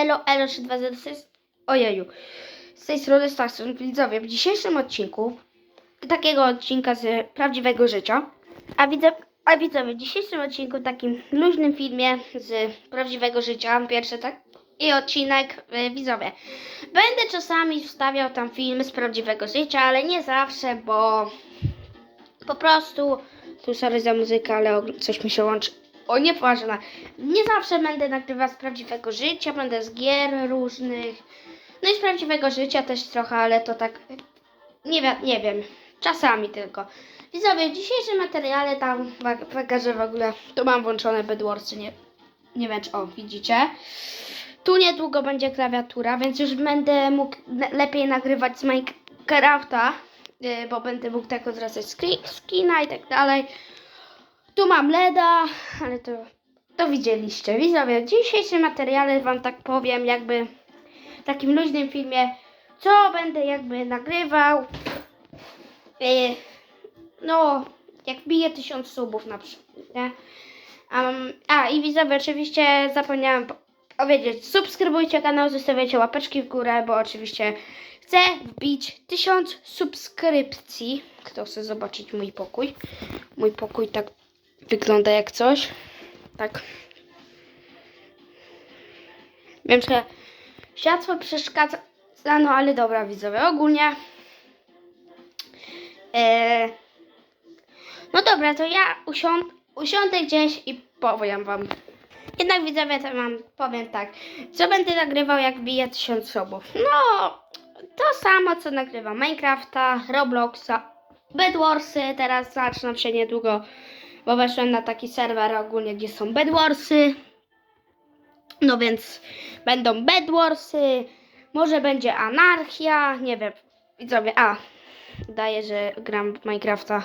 Elo, elo 320, ojeju. Z tej strony Staxon, widzowie, w dzisiejszym odcinku, takiego odcinka z prawdziwego życia, a, widzę, a widzowie, w dzisiejszym odcinku, takim luźnym filmie z prawdziwego życia, pierwszy tak, i odcinek, y, widzowie, będę czasami wstawiał tam filmy z prawdziwego życia, ale nie zawsze, bo po prostu, tu sorry za muzykę, ale coś mi się łączy. O, nieważne. Nie zawsze będę nagrywać z prawdziwego życia, będę z gier różnych. No i z prawdziwego życia też trochę, ale to tak, nie, wi- nie wiem, czasami tylko. Widzowie, w dzisiejszym materiale tam pokażę w ogóle, tu mam włączone Bedwarsy, nie, nie wiem czy, o, widzicie. Tu niedługo będzie klawiatura, więc już będę mógł le- lepiej nagrywać z Minecrafta, yy, bo będę mógł tak odwracać skri- skina i tak dalej. Tu mam LEDa, ale to, to widzieliście. Widzowie, w dzisiejszym materiale wam tak powiem, jakby w takim luźnym filmie, co będę jakby nagrywał. Yy, no, jak bije tysiąc subów na przykład, nie? Um, a i widzowie, oczywiście zapomniałam po- powiedzieć, subskrybujcie kanał, zostawiajcie łapeczki w górę, bo oczywiście chcę wbić tysiąc subskrypcji. Kto chce zobaczyć mój pokój? Mój pokój tak wygląda jak coś. Tak. Wiem, że światło przeszkadza, no ale dobra widzowie, ogólnie. E, no dobra, to ja usiąd, usiądę gdzieś i powiem wam. Jednak widzowie, to wam powiem tak. Co będę nagrywał, jak bije tysiąc subów? No, to samo, co nagrywam Minecrafta, Robloxa, Bedwarsy. Teraz zaczynam się niedługo, bo weszłem na taki serwer ogólnie, gdzie są Bedwarsy. No więc będą Bedwarsy, może będzie Anarchia, nie wiem. Widzowie, a, daję, że gram w Minecrafta,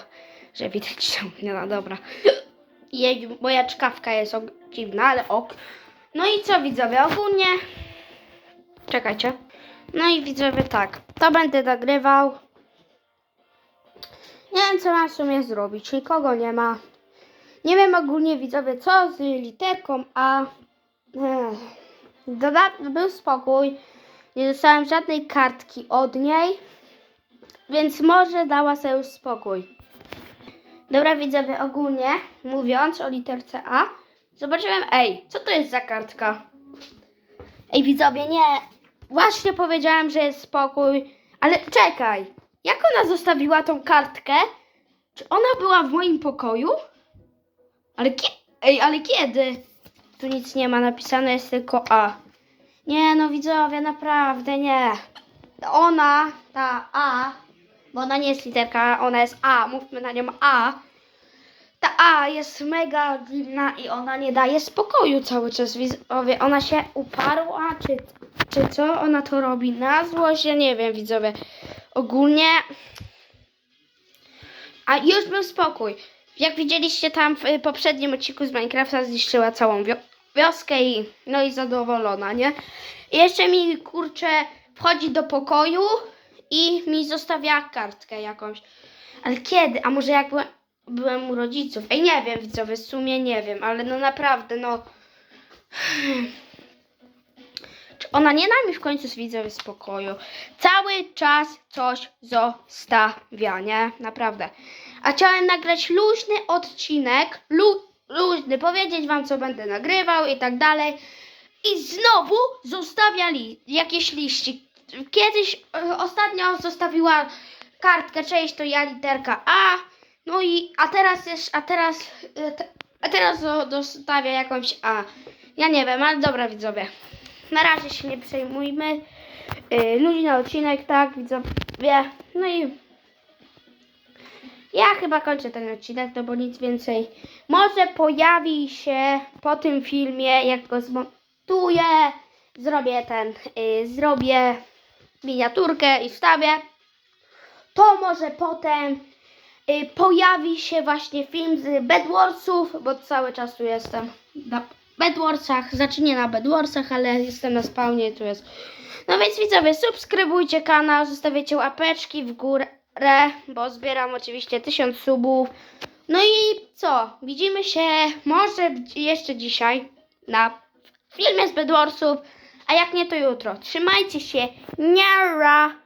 że widać się, nie no dobra. Jej, moja czkawka jest dziwna, ale ok. No i co widzowie, ogólnie... Czekajcie. No i widzowie tak, to będę nagrywał. Nie wiem co mam w sumie zrobić, nikogo nie ma. Nie wiem ogólnie widzowie co z literką A. Ech. Był spokój, nie dostałem żadnej kartki od niej, więc może dała sobie już spokój. Dobra widzowie, ogólnie mówiąc o literce A, zobaczyłem, ej, co to jest za kartka? Ej widzowie, nie, właśnie powiedziałem, że jest spokój, ale czekaj, jak ona zostawiła tą kartkę? Czy ona była w moim pokoju? Ale kie- ej, ale kiedy? Tu nic nie ma napisane, jest tylko A. Nie no widzowie, naprawdę nie. Ona, ta A, bo ona nie jest literka, ona jest A, mówmy na nią A. Ta A jest mega dziwna i ona nie daje spokoju cały czas widzowie. Ona się uparła, czy, czy co ona to robi? Na złość, ja nie wiem widzowie. Ogólnie... A już był spokój. Jak widzieliście tam w y, poprzednim odcinku z Minecrafta zniszczyła całą wio- wioskę i no i zadowolona, nie? I jeszcze mi kurczę wchodzi do pokoju i mi zostawia kartkę jakąś. Ale kiedy? A może jak byłem, byłem u rodziców? Ej, nie wiem widzowie, w sumie nie wiem, ale no naprawdę, no... Czy ona nie da mi w końcu z widzowie spokoju? Cały czas coś zostawia, nie? Naprawdę. A chciałem nagrać luźny odcinek, lu, luźny, powiedzieć wam co będę nagrywał i tak dalej. I znowu zostawia li, jakieś liści. Kiedyś, e, ostatnio zostawiła kartkę, cześć, to ja literka A. No i, a teraz jest, a teraz, e, a teraz dostawia jakąś A. Ja nie wiem, ale dobra widzowie. Na razie się nie przejmujmy. Yy, luźny odcinek, tak, widzowie. No i ja chyba kończę ten odcinek, no bo nic więcej. Może pojawi się po tym filmie, jak go zmontuję, zrobię ten, yy, zrobię miniaturkę i wstawię. To może potem yy, pojawi się właśnie film z Bedwarsów, bo cały czas tu jestem na Bedwarsach, znaczy nie na Bedwarsach, ale jestem na spawnie tu jest. No więc widzowie, subskrybujcie kanał, zostawiacie łapeczki w górę, bo zbieram oczywiście 1000 subów. No i co? Widzimy się może jeszcze dzisiaj na filmie z Bedwarsów, A jak nie, to jutro. Trzymajcie się. Niara!